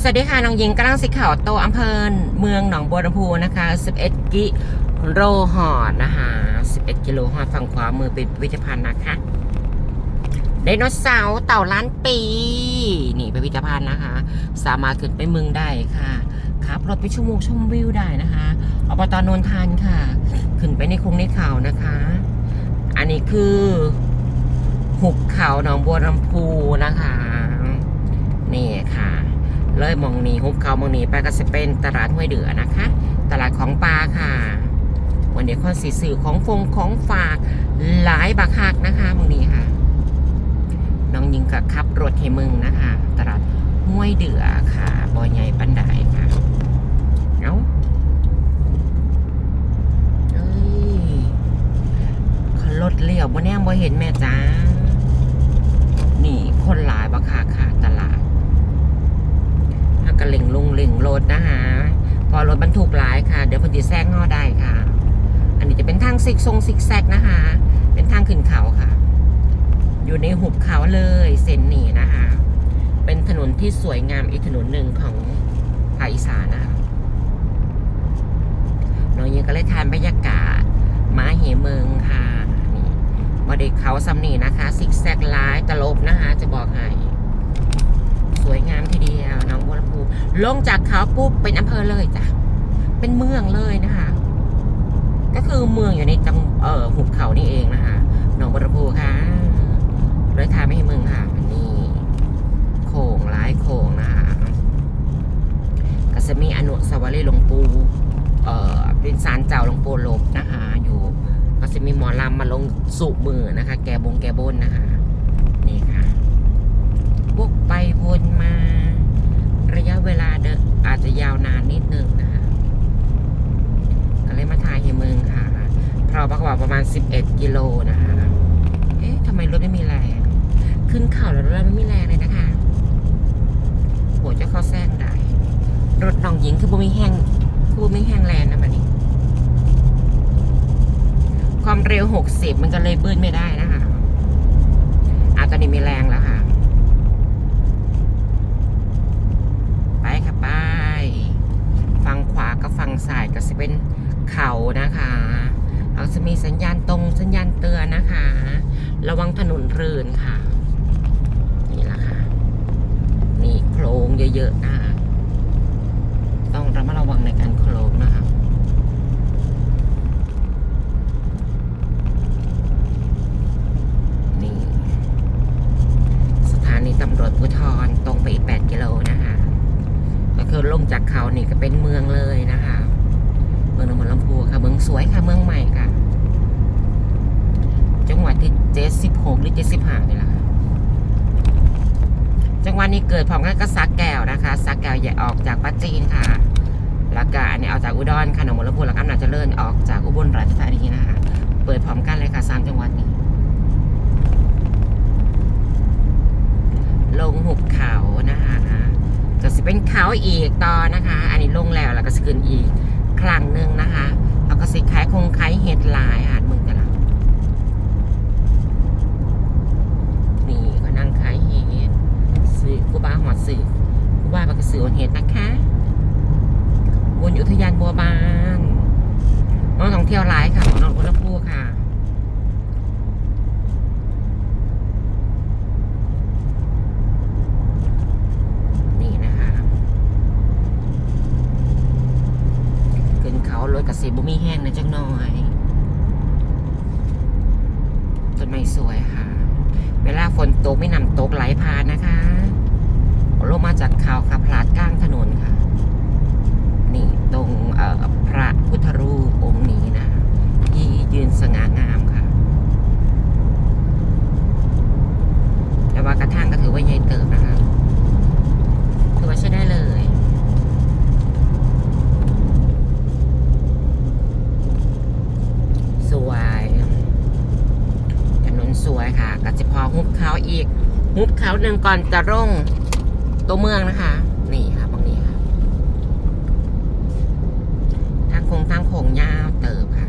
สวัสดีค่ะ น้องหญิงกำลังสิขาโตอำเภอเมืองหนองบัวลำพูนะคะ 11 กิโลหอดนะคะ 11 กิโลหอดฝั่งขวามือเป็นพิพิธภัณฑ์นะคะไดโนเสาร์เต่าล้านปี นี่พิพิธภัณฑ์นะคะ สามารถขึ้นไปเมืองได้ค่ะขับรถไปชั่วโมงชมวิวได้นะคะอบตนนทานค่ะ ขึ้นไปในคงในเขานะคะ อันนี้คือหุบเขาหนองบัวลำพูนะคะ นี่ค่ะ เลยมองนีหุบเขามองนีไปก็จะเป็นตลาดห้วยเดือนะคะ ตลาดของปลาค่ะ วันนี้คนสีสื่อของฟงของฝากหลายบักคักนะคะมองนี้ค่ะ น้องยิงกับขับรถให้มึงนะคะ ตลาดห้วยเดือค่ะบอยใหญ่ปันไดค่ะเอาเอ้ยขับรถเลี้ยวบ่แน่บ่เห็นแม่จ้านี่คนหลายบักคักค่ะ กระเล่งลงเล่งรถนะคะพอรถบรรทุกหลายค่ะ เดี๋ยวพนติแซงงอได้ค่ะ อันนี้จะเป็นทางซิกทรงซิกแซกนะคะ เป็นทางขึ้นเขาค่ะ อยู่ในหุบเขาเลยเส้นนี้นะคะ เป็นถนนที่สวยงามอีกถนนหนึ่งของภาคอีสานนะคะน้องยิงก็เลยทานบรรยากาศมาเหเมืองค่ะนี่บไดเขาซัมนี่นะคะซิกแซกหลายตลบนะคะ จะบอกให้สวยงามทีเดียวหน้อง ลงจากเขาปุ๊บเป็นอำเภอเลยจ้ะ เป็นเมืองเลยนะคะ ก็คือเมืองอยู่ในจังเอ่อหุบเขานี่เองนะคะหนองบัวลำพูค่ะเลยทางไม่ให้เมืองค่ะนี่โค้งร้ายโค้งนะคะก็จะมีอนุสาวรีย์หลวงปู่เอ่อเป็นศาลเจ้าหลวงปู่ลบนะคะ อยู่ก็จะมีหมอลำมาลงสูบมือนะคะ แกบงแกบนนะคะ นี่ค่ะวกไปวนมา ระยะเวลาเดินอาจจะยาวนานนิดนึงนะคะก็เลยมาถ่ายให้เมืองค่ะเพราะว่าประมาณ 11 กิโลนะคะ เอ๊ะทำไมรถไม่มีแรง ขึ้นเขาแล้วรถไม่มีแรงเลยนะคะโหจะเข้าแซงได้ รถน้องหญิงคือบ่มีแห้งคือบ่มีแห้งแรงนะบัดนี้ความเร็ว 60 มันก็เลยบื้นไม่ได้นะคะอาตอนนี้มีแรงแล้วค่ะ ไปค่ะไป ฝั่งขวากับฝั่ง ซ้ายก็จะเป็นเขานะคะเราจะมีสัญญาณตรงสัญญาณเตือนนะคะ ระวังถนนรื่นค่ะ นี่แหละค่ะนี่โคลงเยอะๆนะคะต้องระมัดระวังในการโคลงนะคะนี่สถานีตำรวจภูธรตรงไปอีก 8 กิโลนะคะก็คือลงจากเขานี่ก็เป็นเมืองเลยนะคะ มืองหนองบัวลำพูค่ะเมืองสวยค่ะเมืองใหม่ค่ะ จังหวัดที่76หกหรือ75นี่แหละค่ะจังหวัดนี้เกิดพร้อมกันกับสักแก้วนะคะสักแก้วใหญ่ออกจากปัจจีนค่ะแล้วก็อันนี้ออกจากอุดรค่ะหนองบัวลำพูแล้วก็อำนาจเจริญออกจากอุบลราชธานีนะคะเปิดพร้อมกันเลยค่ะสามจังหวัดนี้ ลงหุบเขานะคะก็สิเป็นเขาอีกต่อนะคะ อันนี้ลงแล้วแล้วก็ขึ้นอีก ครั้งหนึ่งนะคะ แล้วก็สิขายคงขายเห็ดลายอาดมึงกันละนี่ก็นั่งขายเห็ดสื่อกูบ้าหอดสื่อกูบ้าปากกระสือเห็ดนะคะวนอุทยานบัวบานองท่องเที่ยวหลายค่ะของน้องอุลพูค่ะ นี่นะคะขึ้นเขารถกระสีบุมีแห้งนะจังหน่อยต้นไม้สวยค่ะ เวลาฝนตกไม่นำตกไหลผ่านนะคะลงมาจากเขาค่ะพลาดกลางถนนค่ะ นี่ตรงเอ่อพระพุทธรูปองค์นี้นะ ที่ยืนสง่างามค่ะ แต่ว่ากระทั่งก็ถือว่าใหญ่เติบนะคะ ถือว่าใช้ได้เลย สวย ถนนสวยค่ะก็จะพอหุบเขาอีก หุบเขาหนึ่งก่อนจะร่งตัวเมืองนะคะ นี่ค่ะบางนี้ค่ะทางโค้งทางโค้งยาวเติบค่ะ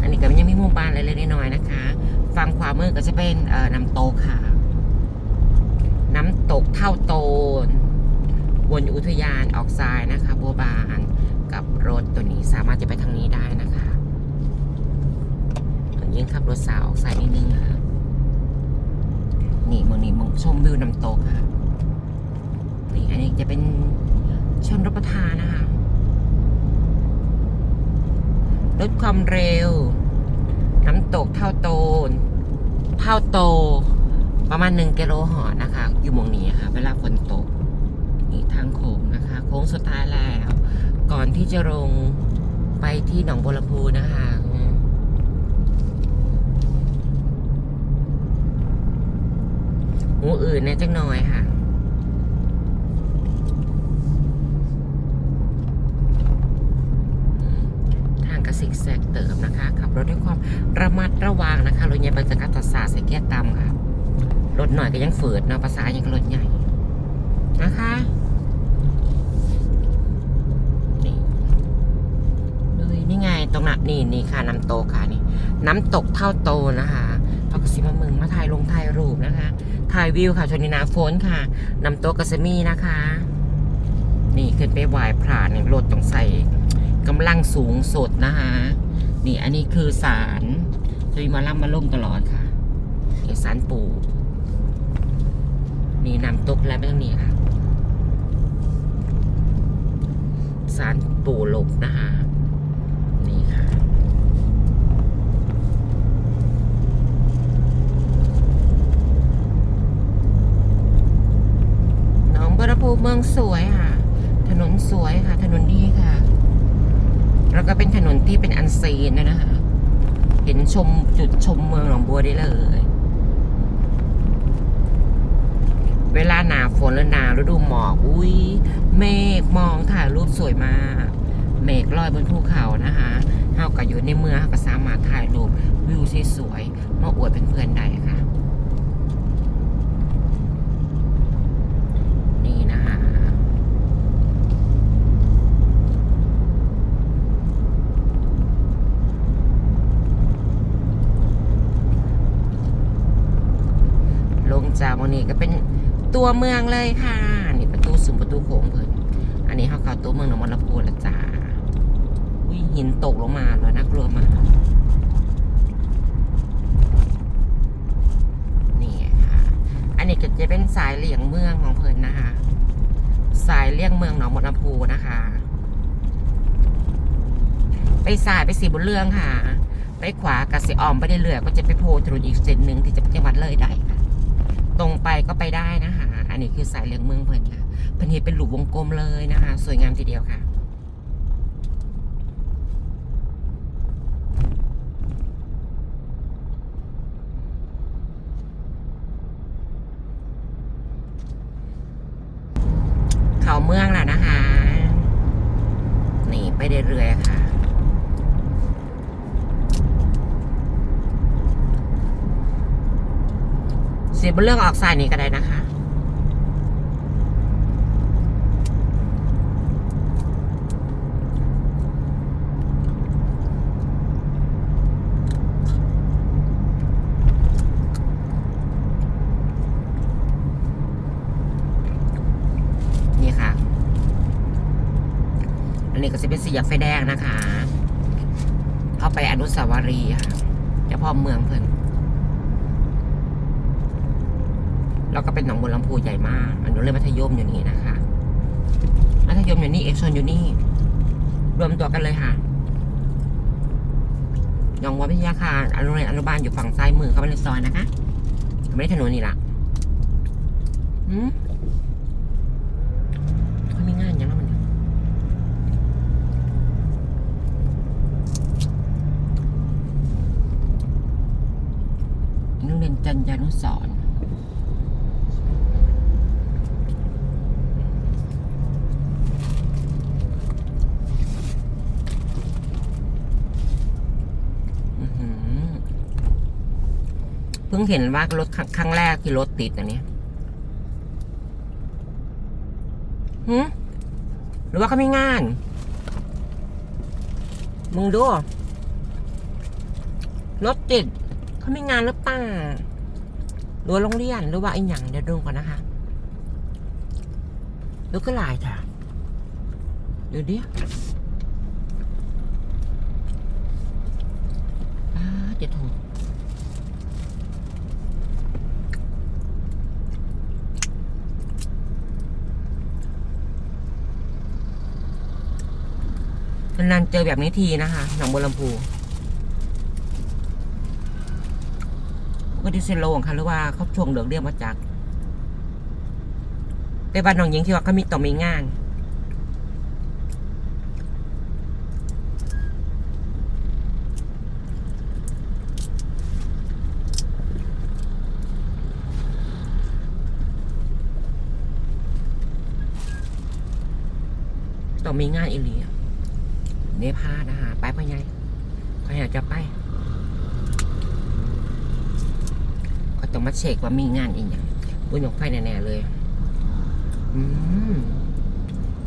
อันนี้ก็ยังมีมู่บ้านเล็กๆน้อยๆนะคะ ฝั่งขวามือก็จะเป็นเอ่อน้ำตกค่ะ น้ำตกเท่าโตน วนอุทยานออกซ้ายนะคะ บัวบานกับรถตัวนี้สามารถจะไปทางนี้ได้นะคะ ยิ่งขับรถสาวออกซ้ายนิดนึงค่ะนี่มองนี้เมึงชมวิวน้ำตกค่ะนี่อันนี้จะเป็นชนรับประทานนะคะลดความเร็ว น้ำตกเท่าโตนเท่าโต ประมาณหนึ่งกิโลหอนะคะ อยู่มองนี้ค่ะ เวลาฝนตก นี่ทางโค้งนะคะ โค้งสุดท้ายแล้ว ก่อนที่จะลงไปที่หนองบัวลำพูนะคะอื มหูอื่นเนี่ยจังหน่อยค่ะ ทางกระสิกแซกเติมนะคะ ขับรถด้วยความระมัดระวังนะคะรถใหญ่บรรยากาศตัดสาใส่เกียร์ต่ำค่ะ รถหน่อยก็ยังฝืดเนาะภาษายังรถใหญ่นะคะนี่เอ้ยนี่ไงตรงนั้นนี่นี่ค่ะน้ำตกค่ะนี่ น้ำตกเท่าโตนะคะเอากระสิมามึงมาถ่ายลงถ่ายรูปนะคะ ถ่ายวิวค่ะชนินาโฟนค่ะน้ำตกกระสมีนะคะ นี่ขึ้นไปไหว้พระเนี่ยรถต้องใส่กำลังสูงสุดนะคะนี่อันนี้คือสารจะมีมาล่ำมาล่มตลอดค่ะนี่สารปู่นี่น้ำตกแล้วไม่ต้องนี่ค่ะสารปู่หลบนะคะ นี่ค่ะ หนองบั วลำพูเมืองสวยค่ะ ถนนสวยค่ะ ถนนดีค่ะ แล้วก็เป็นถนนที่เป็นอันซีนนะคะ เห็นชมจุดชมเมืองหนองบัวได้เลย เวลาหนาฝนหรือหนาฤดูหมอก อุ้ยเมฆมองถ่ายรูปสวยมาก เมฆลอยบนภูเขานะคะเฮากับอยู่ในเมืองเฮาก็สามารถถ่ายรูปวิวสวยๆมาอวดเป็นเพื่อนได้ค่ะ นี่นะคะ ลง จาวันนี้ก็เป็นตัวเมืองเลยค่ะ นี่ประตูสูงประตูโค้งเพิ่นอันนี้เขาเข้าตัวเมืองหนองบัวลำพูล้วจ้าอุ้ยหินตกลงมาเลยน่ากลัวมากนี่ค่ะ อันนี้ก็จะเป็นสายเลี่ยงเมืองของเพิ่นนะคะ สายเลี่ยงเมืองหนองบัวลำพูนะคะ ไปสายไปสีบุญเรืองค่ะ ไปขวากับสิออมไปเรื่อยๆก็จะไปโพถนนอีกเส้นหนึ่งที่จะไปจังหวัดเลยได้ค่ะ ตรงไปก็ไปได้นะคะ อันนี้คือสายเลียงเมืองเพิ่นค่ะเพิ่นเห็นเป็นหลุมวงกลมเลยนะคะ สวยงามทีเดียวค่ะเขาเมืองแหละนะคะ นี่ไปเรื่อยๆค่ะ เสีบนเรื่องออกสายนี้ก็ได้นะคะนี่ค่ะอันนี้ก็จะเป็นสี่แยกไฟแดงนะคะ เข้าไปอนุสาวรีย์ค่ะเจ้าพ่อเมืองเพิ่น แล้วก็เป็นหนองบัวลำพูใหญ่มากอนนี้เลยมัธยมอยู่นี่นะคะ มัธยมอยู่นี่เอกชนอยู่นี่ รวมตัวกันเลยค่ะหนองบัวพิทยาคารอนุเรียนอนุบาลอยู่ฝั่งซ้ายมือเข้าไปในซอยนะคะไม่ได้ถนนนี่ละหืมมีงานยังแล้วมันนี่ยโรงเรียนจันยานุสรณ์ อื้อหือเพิ่งเห็นว่ารถครั้งแรกที่รถติดอันนี้หืมหรือว่าเขาไม่งาน มึงดู รถติดเขาไม่งานหรือเปล่าหรือโรงเรียนหรือว่าไอ้หยังเดี๋ยวดูก่อนนะคะแล้วก็ลายค่ะเดี๋ยวดิอาเจ็ดหก นานๆเจอแบบนี้ทีนะคะหนองบัวลำพูก็ดิเซโลของค่ะหรือว่าเขาช่วงเหลืองเรียกมาจากแต่บ้านน้องหญิงที่ว่าเขามีต่อมีงานต้อมีงานอีหลีอะ เนพาดนะคะไปปะไงใครอยากจะไปก็ต้องมาเช็คว่ามีงานอีกอย่างบุญยกไฟแน่ๆเลย อืม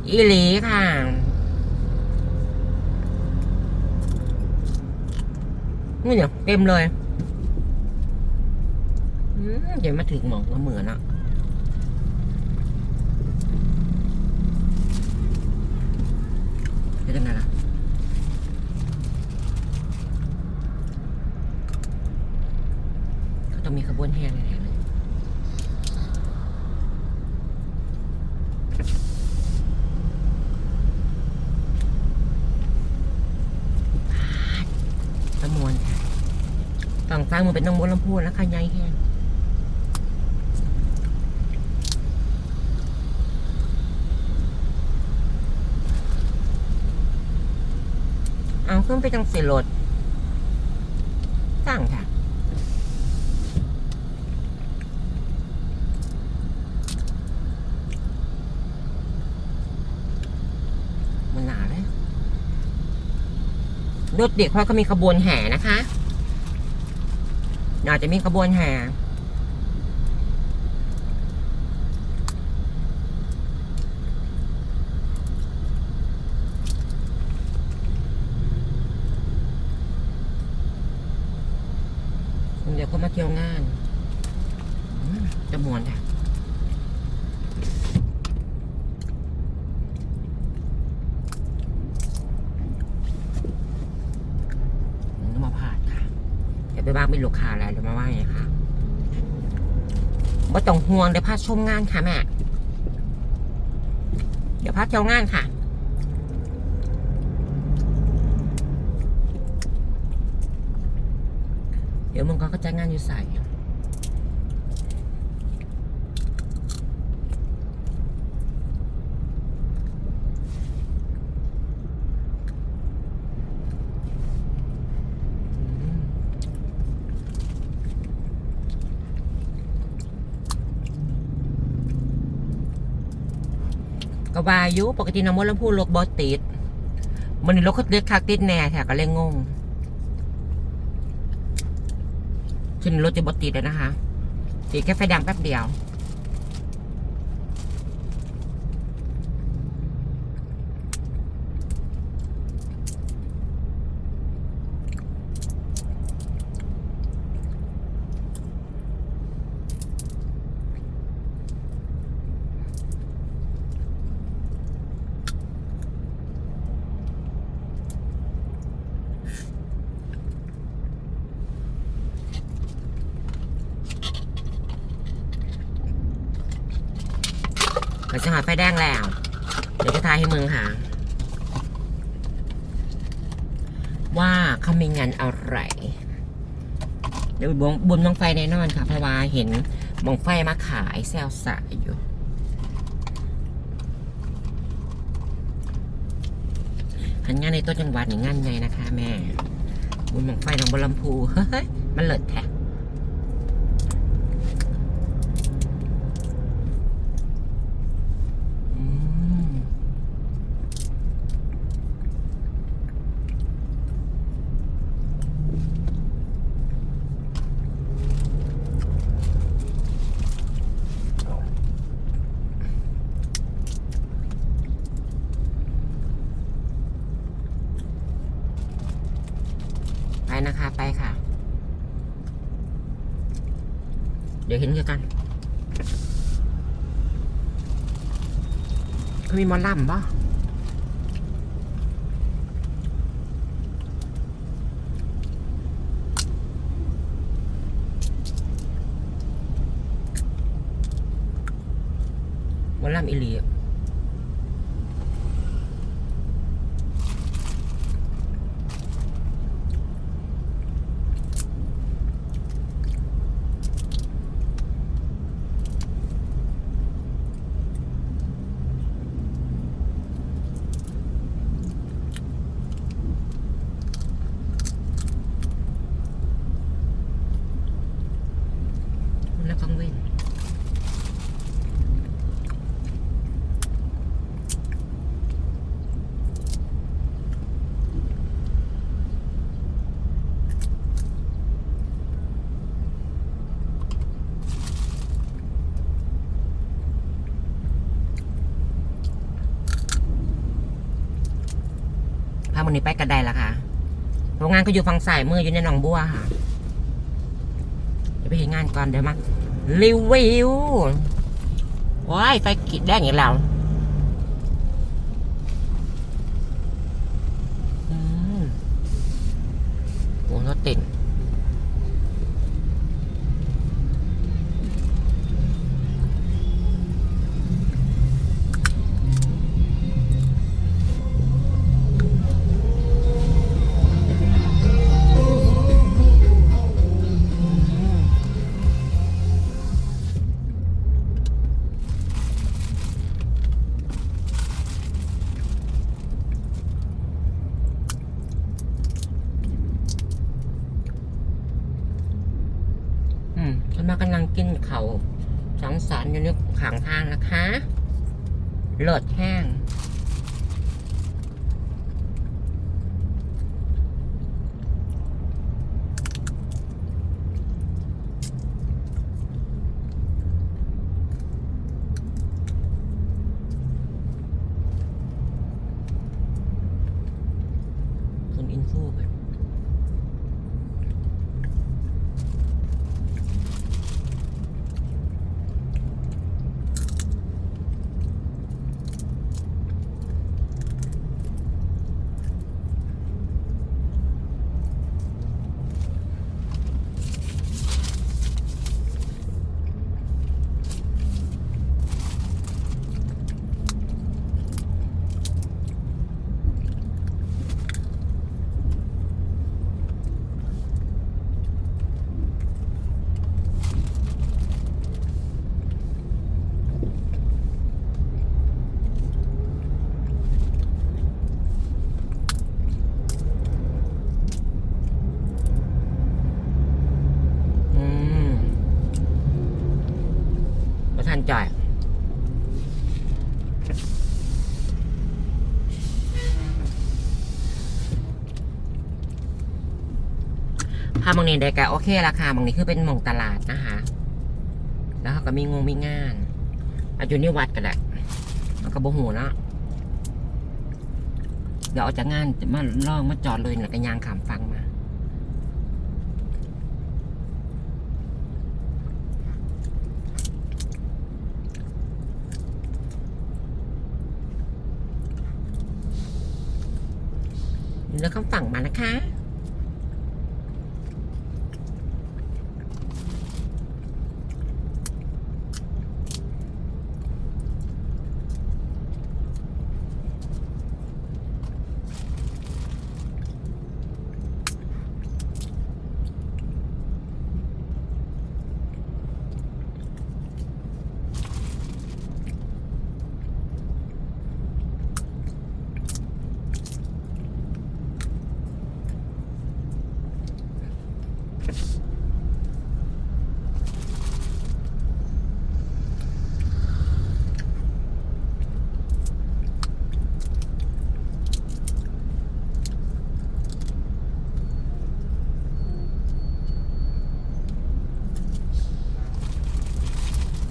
อีหลีค่ะนี่เนี่ยเต็มเลยอืมเดี๋ยวมาถึงหมองก็เหมือนอะเป็นยังไงล่ะ ก็ ต้องมีขบวนแห่แน่เลยตะมวนค่ะฝั่งซ้ายมือเป็นน้องมดลำพูนแล้วค่ะยายแห้งเอาขึ้นไปจังสียรถตั้งค่ะ มันหนาเลย รถ เด็กเพราะเขามีขบวนแห่นะคะอาจจะมีขบวนแห่เดี๋ยวเขามาเที่ยวงานจะมวนค่ะต้องมาพลาดค่ะ เดี๋ยวไปบ้างมี ลูกค้าอะไรเดี๋ยวมาว่าไงคะว่าต้องห่วงเดี๋ยวพาชมงานค่ะแม่ เดี๋ยวพาเที่ยวงานค่ะ เดี๋ยวมึงก็เข้าใจงานอยู่ใส่ ก็ วาอยุปกติน้ำมันลำพูรถบอติดมันนี่รถเขาเล็กคักติดแน่แถก็เลยงงขึ้นรถจะบอติดเลยนะคะติดแค่ไฟแดงแป๊บเดียว ราจะหาไฟแดงแล้ว เดี๋ยวจะทายให้มึงค่ะว่าเขามีงานอะไร เดี๋ยวบนบนมองไฟแน่นอนค่ะ เพราะว่าเห็นมองไฟมาขายแซวสายอยู่หันงานในต้นจังหวัดนี่งานไงนะคะ แม่บุญมองไฟหนองบัวลำพูเฮ้ยมันเลิศแท้อืมไปนะคะ ไปค่ะ เดี๋ยวเห็นกัน เขา มีมอลำปะมอลำอีหลี วันนี้ไปกระไดละค่ะโรงงานก็อยู่ฝั่งสายมืออยู่ในหนองบัวค่ะเดี๋ยวไปเห็นงานก่อนเดี๋ยวมารีวิวว้ายไฟกิดแดงอย่างเงนี้ได้กะโอเคราคาบางนี้คือเป็นหมองตลาดนะคะ แล้วเขาก็มีงงมีงานอายุนี่วัดกันแหละมันก็บ่หูเนาะเดี๋ยวเอาจากงานจะมาล่องมาจอดเลยแล้วก็ยางขามฟังมาเลือกคำฝั่งมานะคะ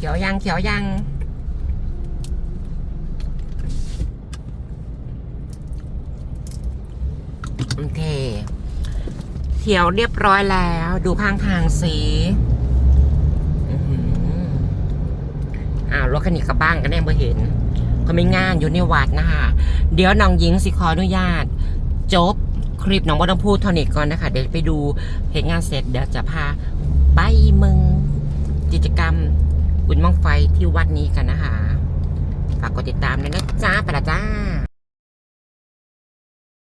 ขียวยังเขียวยัง โอเค เขียวเรียบร้อยแล้ว ดูข้างทางสีอ้ารถคันนี้กระบ้างกันแน่เม่เห็น ก็ไม่งานอยู่ในวัดนะคะเดี๋ยวน้องหญิงสิขออนุญาต จบคลิปน้องบ่ต้องพูดทอนี้ก่อนนะคะ เดี๋ยวไปดูเหตุงานเสร็จเดี๋ยวจะพาไปมึงกิจกรรม บุญมังไฟที่วัดนี้กันนะคะ ฝากกดติดตามด้วยนะจ้าไปละจ้า